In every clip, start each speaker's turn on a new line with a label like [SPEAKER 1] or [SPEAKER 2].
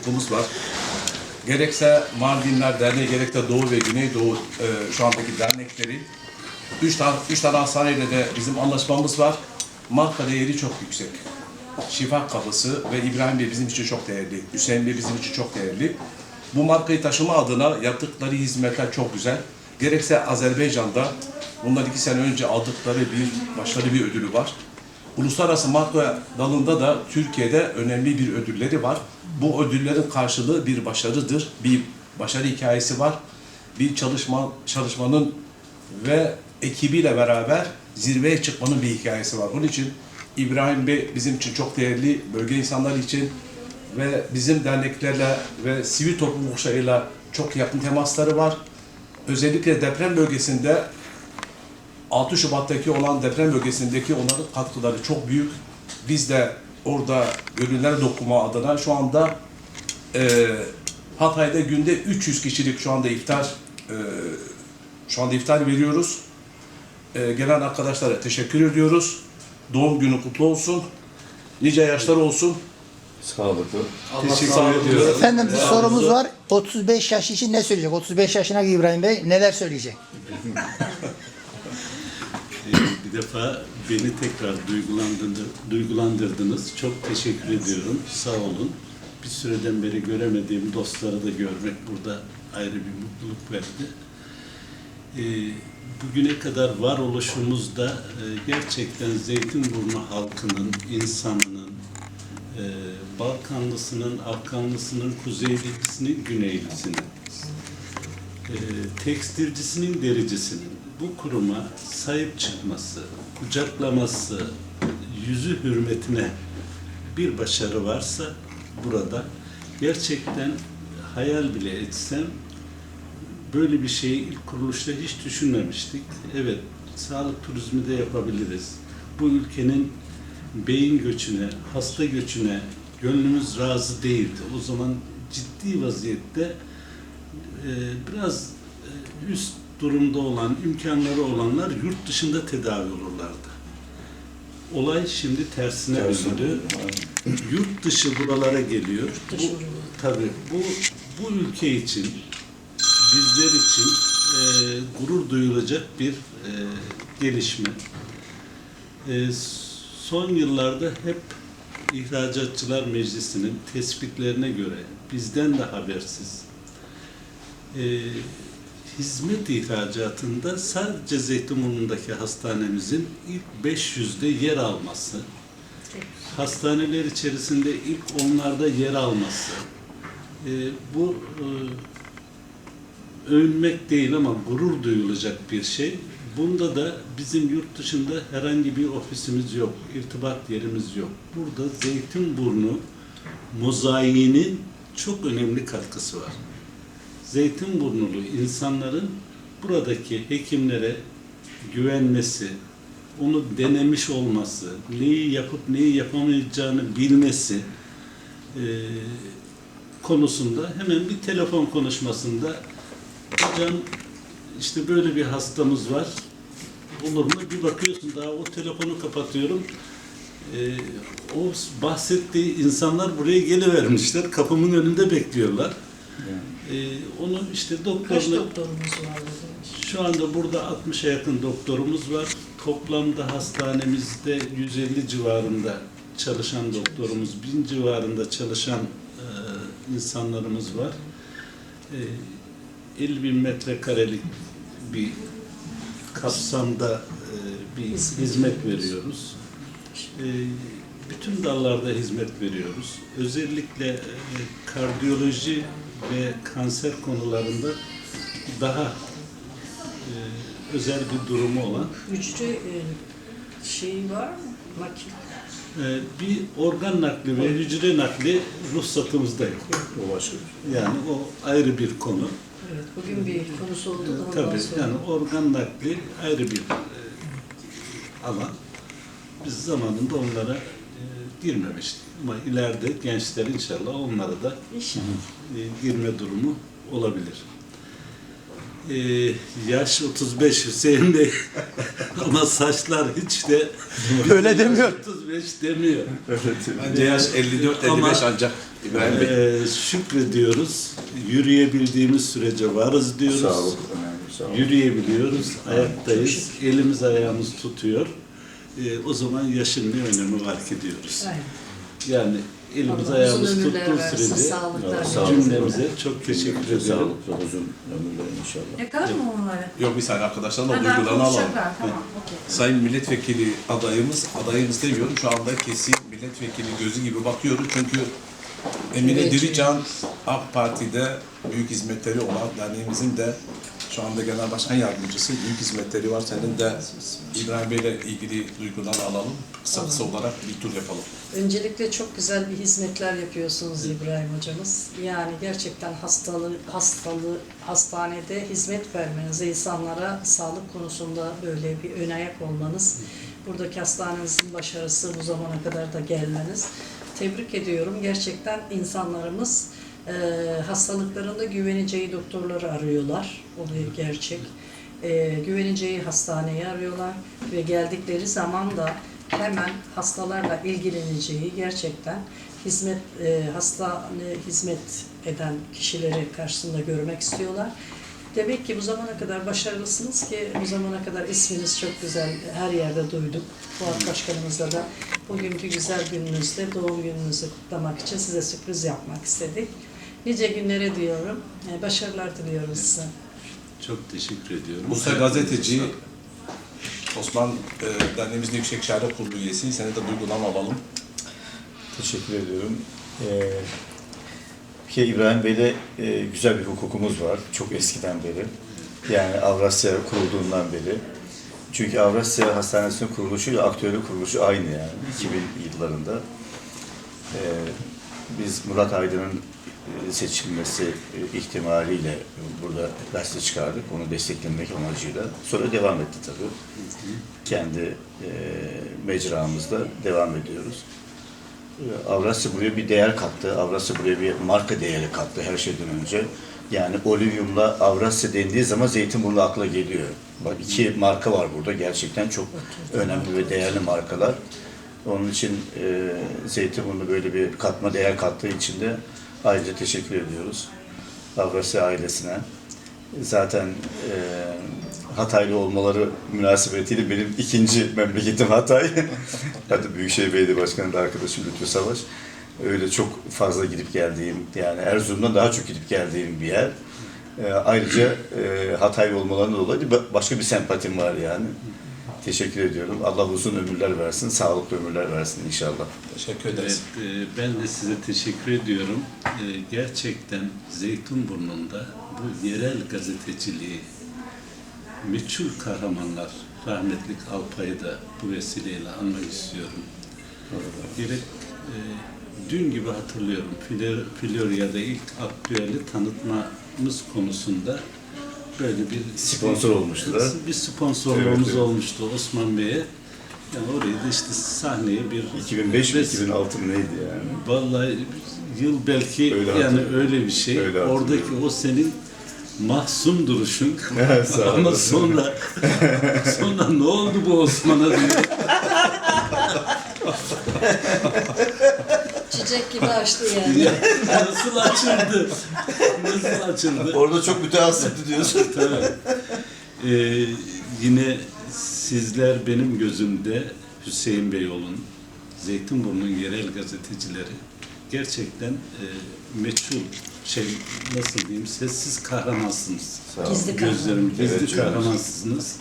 [SPEAKER 1] hukukumuz var. Gerekse Mardinler Derneği, gerekse Doğu ve Güneydoğu e, şu andaki dernekleri. Üç tane, üç tane hastaneyle de bizim anlaşmamız var. Marka değeri çok yüksek. Şifa Kapısı ve İbrahim Bey bizim için çok değerli. Hüseyin Bey bizim için çok değerli. Bu markayı taşıma adına yaptıkları hizmetler çok güzel. Gerekse Azerbaycan'da bundan iki sene önce aldıkları bir başarılı bir ödülü var. Uluslararası marka dalında da Türkiye'de önemli bir ödülleri var. Bu ödüllerin karşılığı bir başarıdır. Bir başarı hikayesi var. Bir çalışma çalışmanın ve ekibiyle beraber zirveye çıkmanın bir hikayesi var. Bunun için İbrahim Bey bizim için çok değerli, bölge insanları için ve bizim derneklerle ve sivil toplum kuruluşlarıyla çok yakın temasları var. Özellikle deprem bölgesinde 6 Şubat'taki olan deprem bölgesindeki onların katkıları çok büyük. Biz de orada gönüllere dokuma adına şu anda e, Hatay'da günde 300 kişilik şu anda iftar e, şu anda iftar veriyoruz. E, gelen arkadaşlara teşekkür ediyoruz. Doğum günü kutlu olsun. Nice yaşlar olsun.
[SPEAKER 2] Sağlıklı.
[SPEAKER 1] Teşekkür ediyoruz.
[SPEAKER 3] Efendim bir sorumuz var. 35 yaş için ne söyleyecek? 35 yaşına İbrahim Bey neler söyleyecek?
[SPEAKER 4] Bir defa beni tekrar duygulandırdı, duygulandırdınız. Çok teşekkür ediyorum. Sağ olun. Bir süreden beri göremediğim dostları da görmek burada ayrı bir mutluluk verdi. Ee, bugüne kadar varoluşumuzda e, gerçekten Zeytinburnu halkının, insanının, e, Balkanlısının, Afganlısının, Kuzeylisinin, Güneylisinin, e, tekstilcisinin, dericisinin bu kuruma sahip çıkması, kucaklaması, yüzü hürmetine bir başarı varsa burada gerçekten hayal bile etsem böyle bir şeyi ilk kuruluşta hiç düşünmemiştik. Evet, sağlık turizmi de yapabiliriz. Bu ülkenin beyin göçüne, hasta göçüne gönlümüz razı değildi. O zaman ciddi vaziyette e, biraz e, üst durumda olan, imkanları olanlar yurt dışında tedavi olurlardı. Olay şimdi tersine döndü. Yurt dışı buralara geliyor. Bu, tabii bu bu ülke için, bizler için e, gurur duyulacak bir e, gelişme. E, son yıllarda hep İhracatçılar Meclisi'nin tespitlerine göre bizden de habersiz e, hizmet ihracatında sadece Zeytinburnu'ndaki hastanemizin ilk 500'de yer alması, hastaneler içerisinde ilk onlarda yer alması, e, bu e, övünmek değil ama gurur duyulacak bir şey. Bunda da bizim yurt dışında herhangi bir ofisimiz yok, irtibat yerimiz yok. Burada Zeytinburnu mozaiğinin çok önemli katkısı var. Zeytinburnulu insanların buradaki hekimlere güvenmesi, onu denemiş olması, neyi yapıp neyi yapamayacağını bilmesi e, konusunda hemen bir telefon konuşmasında hocam işte böyle bir hastamız var olur mu? Bir bakıyorsun daha o telefonu kapatıyorum. E, o bahsettiği insanlar buraya gelivermişler. Kapımın önünde bekliyorlar. Ee, onu işte
[SPEAKER 5] Kaç
[SPEAKER 4] doktorla
[SPEAKER 5] doktorumuz var
[SPEAKER 4] şu anda burada 60'a yakın doktorumuz var. Toplamda hastanemizde 150 civarında çalışan doktorumuz, 1000 civarında çalışan e, insanlarımız var. E, 50 bin metrekarelik bir kapsamda e, bir hizmet veriyoruz. E, bütün dallarda hizmet veriyoruz. Özellikle e, kardiyoloji ve kanser konularında daha e, özel bir durumu olan
[SPEAKER 5] Hücre e, şeyi var mı? Makine.
[SPEAKER 4] e, bir organ nakli ve hücre nakli ruhsatımızda yok.
[SPEAKER 2] O başka.
[SPEAKER 4] Yani o ayrı bir konu.
[SPEAKER 5] Evet, bugün bir konusu oldu da ondan
[SPEAKER 4] Tabii
[SPEAKER 5] sonra.
[SPEAKER 4] yani organ nakli ayrı bir e, alan. Biz zamanında onlara e, girmemiştik. Ama ileride gençler inşallah onlara da
[SPEAKER 5] İnşallah.
[SPEAKER 4] e, girme durumu olabilir. E, yaş 35 Hüseyin Bey ama saçlar hiç de
[SPEAKER 3] Öyle demiyor.
[SPEAKER 4] 35 demiyor.
[SPEAKER 1] Bence yaş 54-55
[SPEAKER 4] Ama-
[SPEAKER 1] ancak. İbrahim Bey.
[SPEAKER 4] Ee, şükrediyoruz. Yürüyebildiğimiz sürece varız diyoruz.
[SPEAKER 2] Önemli. Sağlık.
[SPEAKER 4] Yürüyebiliyoruz, ayaktayız, elimiz ayağımız tutuyor. Ee, o zaman yaşın ne önemi var ki diyoruz.
[SPEAKER 5] Aynen.
[SPEAKER 4] Yani elimiz
[SPEAKER 5] Allah
[SPEAKER 4] ayağımız tuttuğu sürece
[SPEAKER 5] sağlıklar
[SPEAKER 4] cümlemize çok teşekkür ediyorum.
[SPEAKER 2] Sağlıklı uzun ömürler inşallah.
[SPEAKER 5] Yakalım mı onları?
[SPEAKER 1] Yok bir saniye arkadaşlarla
[SPEAKER 5] Ha, daha
[SPEAKER 1] duygularını alalım.
[SPEAKER 5] Tamam, okey.
[SPEAKER 1] Sayın milletvekili adayımız, adayımız demiyorum şu anda kesin milletvekili gözü gibi bakıyoruz çünkü Emine. Dirican AK Parti'de büyük hizmetleri olan derneğimizin de şu anda genel başkan yardımcısı büyük hizmetleri var. Senin de İbrahim Bey'le ilgili duygularını alalım. Kısa kısa olarak bir tur yapalım.
[SPEAKER 5] Öncelikle çok güzel bir hizmetler yapıyorsunuz İbrahim hocamız. Yani gerçekten hastalığı, hastalığı, hastanede hizmet vermeniz, insanlara sağlık konusunda böyle bir ön ayak olmanız, buradaki hastanenizin başarısı bu zamana kadar da gelmeniz. Tebrik ediyorum. Gerçekten insanlarımız e, hastalıklarında güveneceği doktorları arıyorlar. O bir gerçek. E, güveneceği hastaneyi arıyorlar ve geldikleri zaman da hemen hastalarla ilgileneceği gerçekten hizmet e, hastane hizmet eden kişileri karşısında görmek istiyorlar. Demek ki bu zamana kadar başarılısınız ki bu zamana kadar isminiz çok güzel her yerde duyduk. Fuat Başkanımızla da bugünkü güzel gününüzde doğum gününüzü kutlamak için size sürpriz yapmak istedik. Nice günlere diyorum. E, Başarılar diliyoruz size.
[SPEAKER 4] Çok teşekkür ediyorum.
[SPEAKER 1] Musa gazeteci, Osman e, derneğimizin Yüksek Şehirler Kurulu üyesi. Senin de duygularını alalım.
[SPEAKER 2] Teşekkür ediyorum. Ee, bir kere İbrahim Bey'le e, güzel bir hukukumuz var. Çok eskiden beri. Yani Avrasya kurulduğundan beri. Çünkü Avrasya Hastanesi'nin kuruluşuyla aktüeli kuruluşu aynı yani. 2000 yıllarında. Ee, biz Murat Aydın'ın seçilmesi e, ihtimaliyle burada gazete çıkardık. Onu desteklemek amacıyla. Sonra devam etti tabii. Kendi e, mecramızda devam ediyoruz. Avrasya buraya bir değer kattı. Avrasya buraya bir marka değeri kattı her şeyden önce. Yani Olivium'la Avrasya dendiği zaman Zeytinburnu akla geliyor. Bak iki marka var burada gerçekten çok önemli ve değerli markalar. Onun için e, Zeytinburnu böyle bir katma değer kattığı için de ayrıca teşekkür ediyoruz. Avrasya ailesine. Zaten e, Hataylı olmaları münasebetiyle benim ikinci memleketim Hatay. Hatta Büyükşehir Belediye Başkanı da arkadaşım Lütfü Savaş. Öyle çok fazla gidip geldiğim, yani Erzurum'dan daha çok gidip geldiğim bir yer. E, ayrıca e, Hataylı olmalarından dolayı ba- başka bir sempatim var yani. Teşekkür ediyorum. Allah uzun ömürler versin, sağlıklı ömürler versin inşallah.
[SPEAKER 1] Teşekkür ederiz.
[SPEAKER 4] Evet, e, ben de size teşekkür ediyorum. E, Gerçekten Zeytinburnu'nda bu yerel gazeteciliği meçhul kahramanlar, rahmetlik Alpay'ı da bu vesileyle anmak istiyorum. Gerek e, dün gibi hatırlıyorum, Flor- Florya'da ilk aktüeli tanıtmamız konusunda böyle bir
[SPEAKER 2] Sponsor olmuştu da.
[SPEAKER 4] Bir sponsorluğumuz
[SPEAKER 2] Evet, evet.
[SPEAKER 4] olmuştu Osman Bey'e. Yani orayı da işte sahneye bir
[SPEAKER 2] 2005 mi
[SPEAKER 4] Ve-
[SPEAKER 2] 2006 mı neydi yani?
[SPEAKER 4] Vallahi yıl belki
[SPEAKER 2] Öyle
[SPEAKER 4] yani öyle bir şey.
[SPEAKER 2] Öyle
[SPEAKER 4] Oradaki o senin mahzun duruşun. Ama sonra sonra ne oldu bu Osman'a diye.
[SPEAKER 5] Çiçek gibi açtı yani.
[SPEAKER 4] Ya, Nasıl açıldı? Nasıl açıldı?
[SPEAKER 2] Orada çok mütehassıptı diyorsun.
[SPEAKER 4] Tabii. Ee, yine sizler benim gözümde Hüseyin Beyoğlu'nun, Zeytinburnu'nun yerel gazetecileri gerçekten e, meçhul şey nasıl diyeyim sessiz kahramansınız.
[SPEAKER 5] Gizli.
[SPEAKER 4] Gözlerim gizli
[SPEAKER 2] Evet, canım.
[SPEAKER 4] kahramansınız.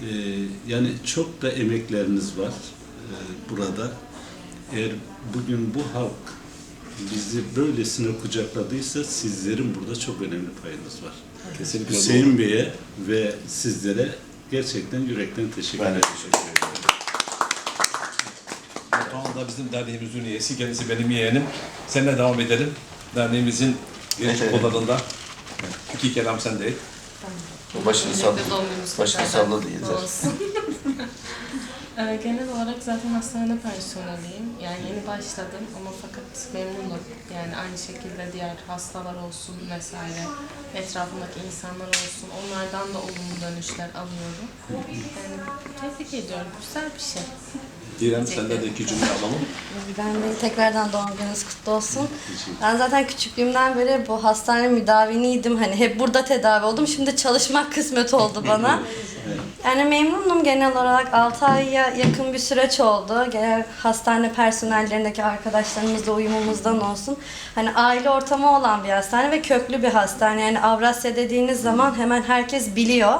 [SPEAKER 4] Ee, yani çok da emekleriniz var e, burada. Eğer bugün bu halk bizi böylesine kucakladıysa sizlerin burada çok önemli payınız var.
[SPEAKER 1] Kesinlikle doğru.
[SPEAKER 4] Hüseyin Bey'e ve sizlere gerçekten yürekten teşekkür
[SPEAKER 2] Ben de
[SPEAKER 4] ederim.
[SPEAKER 2] teşekkür ederim.
[SPEAKER 1] Batuhan da bizim derneğimizin üyesi. Kendisi benim yeğenim. Seninle devam edelim. Derneğimizin geniş
[SPEAKER 2] Evet.
[SPEAKER 1] konularında. İki kelam sende.
[SPEAKER 2] Başını sal.
[SPEAKER 6] Birlikte doğum günümüz
[SPEAKER 2] Başını salladı yeter.
[SPEAKER 6] Ee, Genel olarak zaten hastanede personeliyim. Yani yeni başladım ama fakat memnunum. Yani aynı şekilde diğer hastalar olsun vesaire, etrafımdaki insanlar olsun. Onlardan da olumlu dönüşler alıyorum. Yani tebrik ediyorum. Güzel bir şey.
[SPEAKER 1] İrem senden de iki cümle alalım.
[SPEAKER 7] Ben de tekrardan doğum gününüz kutlu olsun. Ben zaten küçüklüğümden beri bu hastane müdaviniydim. Hani hep burada tedavi oldum. Şimdi çalışmak kısmet oldu bana. Yani memnunum genel olarak 6 aya yakın bir süreç oldu. Genel hastane personellerindeki arkadaşlarımızla uyumumuzdan olsun. Hani aile ortamı olan bir hastane ve köklü bir hastane. Yani Avrasya dediğiniz zaman hemen herkes biliyor.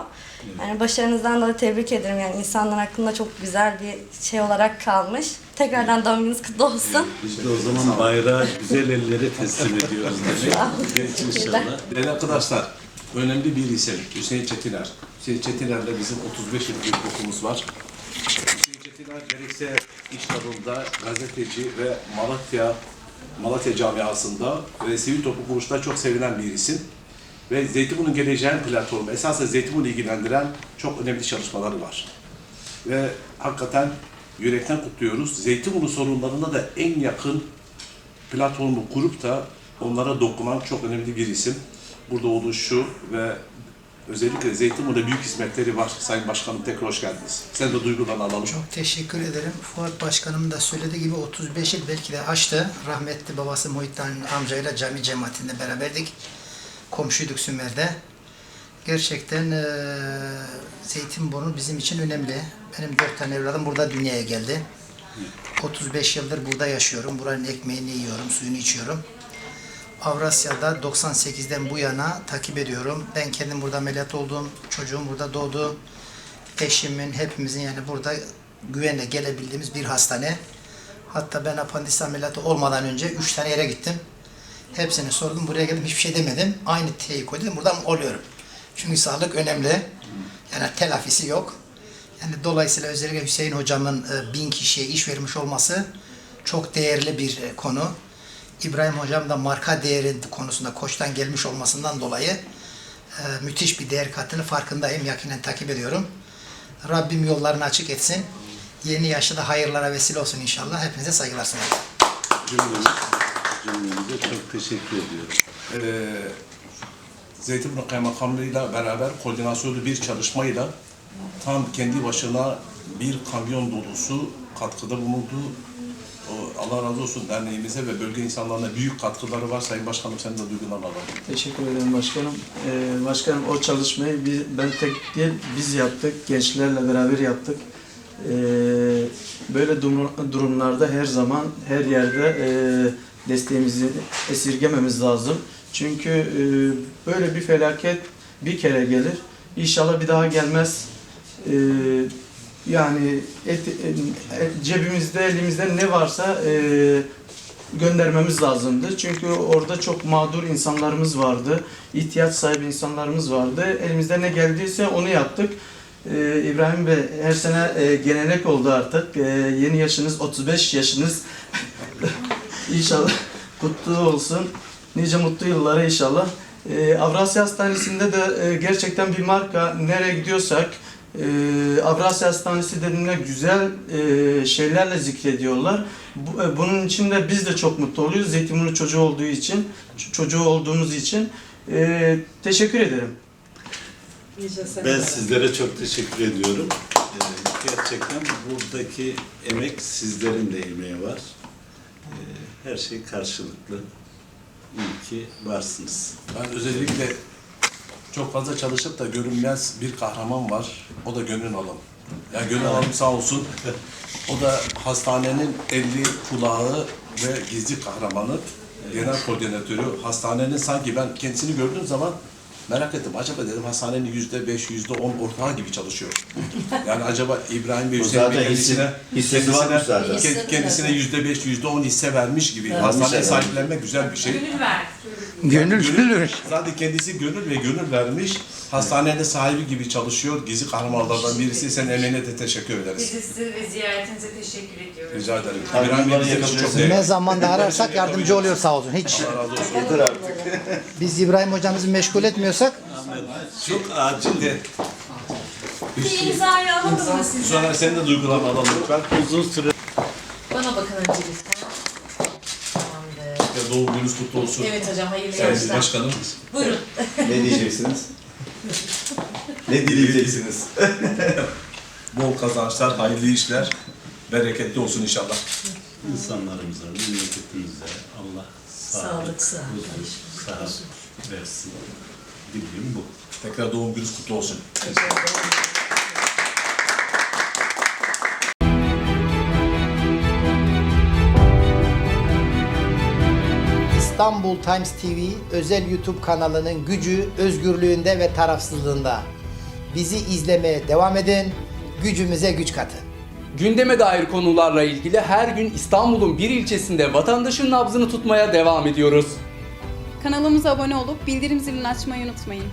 [SPEAKER 7] Yani başarınızdan dolayı tebrik ederim. Yani insanlar hakkında çok güzel bir şey olarak kalmış. Tekrardan doğum gününüz kutlu olsun.
[SPEAKER 4] De o zaman bayrağı güzel ellere teslim ediyoruz demek. İnşallah.
[SPEAKER 1] Değerli arkadaşlar, önemli bir isim Hüseyin Çetiner. Hüseyin Çetiner'le bizim 35 yıllık bir hukukumuz var. Hüseyin Çetiner gerekse iş dalında gazeteci ve Malatya Malatya camiasında ve sivil toplum kuruluşunda çok sevilen bir isim. Ve Zeytinburnu'nun geleceğin platformu, esasen Zeytinburnu'nu ilgilendiren çok önemli çalışmaları var. Ve hakikaten yürekten kutluyoruz. Zeytinburnu sorunlarına da en yakın platformu kurup da onlara dokunan çok önemli bir isim. Burada olduğu şu ve özellikle Zeytinburnu'da büyük hizmetleri var. Sayın Başkanım tekrar hoş geldiniz. Sen de duygularını alalım.
[SPEAKER 3] Çok teşekkür ederim. Fuat Başkanım da söylediği gibi 35 yıl belki de aştı. Rahmetli babası Muhittin amcayla cami cemaatinde beraberdik. Komşuyduk Sümer'de. Gerçekten eee Zeytinburnu bizim için önemli. Benim dört tane evladım burada dünyaya geldi. 35 yıldır burada yaşıyorum. Buranın ekmeğini yiyorum, suyunu içiyorum. Avrasya'da 98'den bu yana takip ediyorum. Ben kendim burada ameliyat oldum. Çocuğum burada doğdu. Eşimin, hepimizin yani burada güvenle gelebildiğimiz bir hastane. Hatta ben apandis ameliyatı olmadan önce üç tane yere gittim. Hepsini sordum. Buraya geldim hiçbir şey demedim. Aynı T'yi koydum. Buradan oluyorum. Çünkü sağlık önemli. Yani telafisi yok. Yani dolayısıyla özellikle Hüseyin hocamın e, bin kişiye iş vermiş olması çok değerli bir e, konu. İbrahim hocam da marka değeri konusunda koçtan gelmiş olmasından dolayı e, müthiş bir değer kattığını farkındayım. Yakinen takip ediyorum. Rabbim yollarını açık etsin. Yeni yaşta da hayırlara vesile olsun inşallah. Hepinize saygılar sunarım.
[SPEAKER 4] Cümlemiz, cümlemize çok teşekkür ediyorum.
[SPEAKER 1] Ee, Zeytinburnu Kaymakamlığı'yla beraber koordinasyonlu bir çalışmayla tam kendi başına bir kamyon dolusu katkıda bulundu. Allah razı olsun derneğimize ve bölge insanlarına büyük katkıları var. Sayın Başkanım sen de duygularını alalım.
[SPEAKER 8] Teşekkür ederim başkanım. Ee, başkanım o çalışmayı biz, ben tek değil biz yaptık. Gençlerle beraber yaptık. Ee, böyle durum- durumlarda her zaman her yerde e, desteğimizi esirgememiz lazım. Çünkü e, böyle bir felaket bir kere gelir. İnşallah bir daha gelmez. Ee, yani et, e, cebimizde elimizde ne varsa e, göndermemiz lazımdı. Çünkü orada çok mağdur insanlarımız vardı. ihtiyaç sahibi insanlarımız vardı. Elimizde ne geldiyse onu yaptık. Ee, İbrahim Bey her sene e, gelenek oldu artık. Ee, yeni yaşınız 35 yaşınız. inşallah kutlu olsun. Nice mutlu yıllara inşallah. Ee, Avrasya Hastanesi'nde de e, gerçekten bir marka. Nereye gidiyorsak e, Avrasya Hastanesi dediğinde güzel e, şeylerle zikrediyorlar. Bu, e, bunun için de biz de çok mutlu oluyoruz. Zeytinburnu çocuğu olduğu için, çocuğu olduğumuz için. E, teşekkür ederim.
[SPEAKER 4] Ben sizlere çok teşekkür ediyorum. Ee, gerçekten buradaki emek sizlerin de emeği var. Ee, her şey karşılıklı. İyi ki varsınız.
[SPEAKER 1] Ben özellikle çok fazla çalışıp da görünmez bir kahraman var. O da Gönül Alım. Ya Gönül Alım sağ olsun. O da hastanenin elli kulağı ve gizli kahramanı, genel koordinatörü. Hastanenin sanki ben kendisini gördüğüm zaman merak ettim. Acaba dedim hastanenin yüzde beş, yüzde on ortağı gibi çalışıyor. Yani acaba İbrahim Bey Hüseyin Bey
[SPEAKER 2] zaten
[SPEAKER 1] kendisine,
[SPEAKER 2] hissi- hissesi varmış zaten.
[SPEAKER 1] kend- kendisine yüzde beş, yüzde on hisse vermiş gibi.
[SPEAKER 2] Herhalde.
[SPEAKER 1] sahiplenmek güzel bir şey.
[SPEAKER 3] Gönül gönül.
[SPEAKER 1] Zaten kendisi gönül ve gönül vermiş. Hastanede sahibi gibi çalışıyor. Gizli kahramanlardan birisi. Sen emeğine de teşekkür ederiz.
[SPEAKER 9] Biz size ve ziyaretinize teşekkür ediyoruz.
[SPEAKER 1] Rica ederim. Bizim için çok.
[SPEAKER 3] Ne zamanda ararsak yardımcı oluyor sağ olsun. Hiç
[SPEAKER 1] Allah razı olsun.
[SPEAKER 2] Yeter artık.
[SPEAKER 3] biz İbrahim hocamızı meşgul etmiyorsak
[SPEAKER 4] Çok acil de
[SPEAKER 9] Bir imzayı alalım mı siz?
[SPEAKER 1] Sonra senin de duygularını alalım lütfen.
[SPEAKER 4] uzun süre
[SPEAKER 9] Bana bakın önce lütfen.
[SPEAKER 1] Doğum gününüz kutlu olsun.
[SPEAKER 9] Evet hocam hayırlı
[SPEAKER 1] Sayın
[SPEAKER 9] yaşlar.
[SPEAKER 1] Başkanım.
[SPEAKER 9] Buyurun.
[SPEAKER 2] Ne diyeceksiniz? ne dileyeceksiniz?
[SPEAKER 1] Bol kazançlar, hayırlı işler. bereketli olsun inşallah.
[SPEAKER 4] İnsanlarımıza, memleketimize Allah sağlık,
[SPEAKER 5] Sağlık, sıhhat,
[SPEAKER 4] huzur, sıhhat versin. Dileğim bu.
[SPEAKER 1] Tekrar doğum gününüz kutlu olsun.
[SPEAKER 10] İstanbul Times TV özel YouTube kanalının gücü özgürlüğünde ve tarafsızlığında. Bizi izlemeye devam edin, gücümüze güç katın.
[SPEAKER 9] Gündeme dair konularla ilgili her gün İstanbul'un bir ilçesinde vatandaşın nabzını tutmaya devam ediyoruz.
[SPEAKER 11] Kanalımıza abone olup bildirim zilini açmayı unutmayın.